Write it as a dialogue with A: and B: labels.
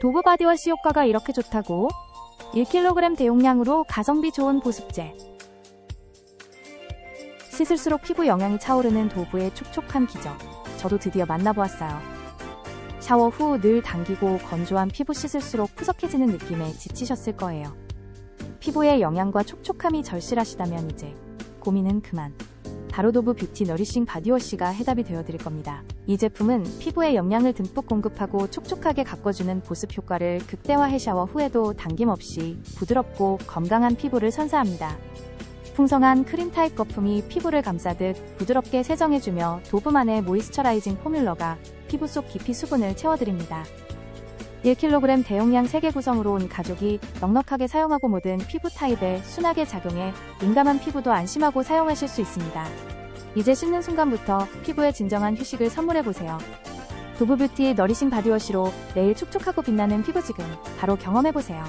A: 도브 바디워시 효과가 이렇게 좋다고? 1kg 대용량으로 가성비 좋은 보습제. 씻을수록 피부 영양이 차오르는 도브의 촉촉한 기적. 저도 드디어 만나보았어요. 샤워 후 늘 당기고 건조한 피부 씻을수록 푸석해지는 느낌에 지치셨을 거예요. 피부의 영양과 촉촉함이 절실하시다면 이제 고민은 그만. 바로 도브 뷰티 너리싱 바디워시가 해답이 되어드릴 겁니다. 이 제품은 피부에 영양을 듬뿍 공급하고 촉촉하게 가꿔주는 보습 효과를 극대화해 샤워 후에도 당김없이 부드럽고 건강한 피부를 선사합니다. 풍성한 크림 타입 거품이 피부를 감싸듯 부드럽게 세정해주며 도브만의 모이스처라이징 포뮬러가 피부 속 깊이 수분을 채워드립니다. 1kg 대용량 3개 구성으로 온 가족이 넉넉하게 사용하고 모든 피부 타입에 순하게 작용해 민감한 피부도 안심하고 사용하실 수 있습니다. 이제 씻는 순간부터 피부에 진정한 휴식을 선물해보세요. 도브뷰티 너리싱 바디워시로 내일 촉촉하고 빛나는 피부 지금 바로 경험해보세요.